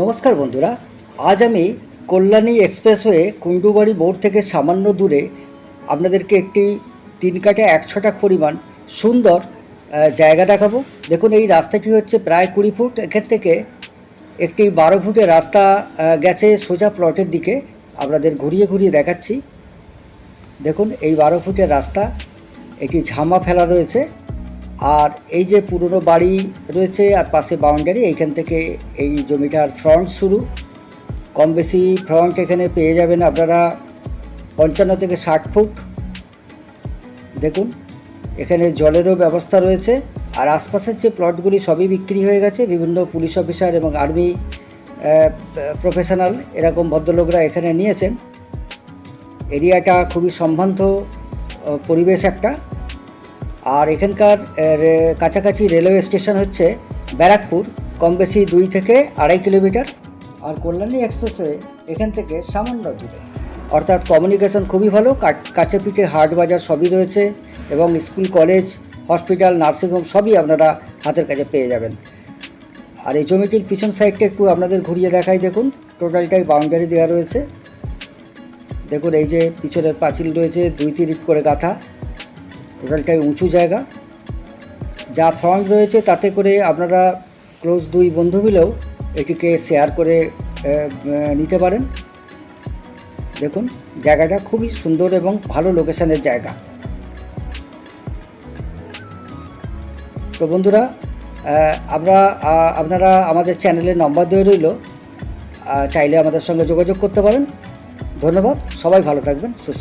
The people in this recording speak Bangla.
নমস্কার বন্ধুরা, আজ আমি কল্যাণী এক্সপ্রেসওয়ে কুন্ডুবাড়ি মোড় থেকে সামান্য দূরে আপনাদেরকে একটি তিন কাঠা, এক ছটাক পরিমাণ সুন্দর জায়গা দেখাবো। দেখুন, এই রাস্তাটি হচ্ছে প্রায় কুড়ি ফুট। এখান থেকে একটি বারো ফুটের রাস্তা গেছে সোজা প্লটের দিকে। আপনাদের ঘুরিয়ে ঘুরিয়ে দেখাচ্ছি। দেখুন, এই বারো ফুটের রাস্তা, একটি ঝামা ফেলা রয়েছে। আর এই যে পুরনো বাড়ি রয়েছে আর পাশে বাউন্ডারি এইখান থেকে এই জমিটার ফ্রন্ট শুরু। কম বেশি ফ্রন্ট এখানে পেয়ে যাবেন আপনারা পঞ্চান্ন থেকে ষাট ফুট। দেখুন, এখানে জলেরও ব্যবস্থা রয়েছে। আর আশপাশের যে প্লটগুলি সবই বিক্রি হয়ে গেছে। বিভিন্ন পুলিশ অফিসার এবং আর্মি প্রফেশনাল এরকম ভদ্রলোকরা এখানে নিয়েছেন। এরিয়াটা খুবই সম্ভ্রান্ত পরিবেশ একটা। আর এখানকার কাছাকাছি রেলওয়ে স্টেশন হচ্ছে ব্যারাকপুর, কম বেশি দুই থেকে আড়াই কিলোমিটার। আর কল্যাণী এক্সপ্রেসওয়ে এখান থেকে সামান্য দূরে। অর্থাৎ কমিউনিকেশন খুবই ভালো কাছে পিঠে হাট বাজার সবই রয়েছে এবং স্কুল, কলেজ, হসপিটাল, নার্সিংহোম সবই আপনারা হাতের কাছে পেয়ে যাবেন। আর এই জমিটির পিছন সাইডটা একটু আপনাদের ঘুরিয়ে দেখাই দেখুন, টোটালটাই বাউন্ডারি দেওয়া রয়েছে। দেখুন, এই যে পিছনের পাঁচিল রয়েছে, দুই তিন ইট করে গাঁথা। টোটালটাই উঁচু জায়গা। যা ফ্রন্ট রয়েছে তাতে করে আপনারা ক্লোজ দুই বন্ধু মিলেও এটিকে শেয়ার করে নিতে পারেন। দেখুন, জায়গাটা খুবই সুন্দর এবং ভালো লোকেশানের জায়গা। তো বন্ধুরা আমরা আপনারা আমাদের চ্যানেলের নম্বর দেওয়া রইল। চাইলে আমাদের সঙ্গে যোগাযোগ করতে পারেন। ধন্যবাদ, সবাই ভালো থাকবেন, সুস্থ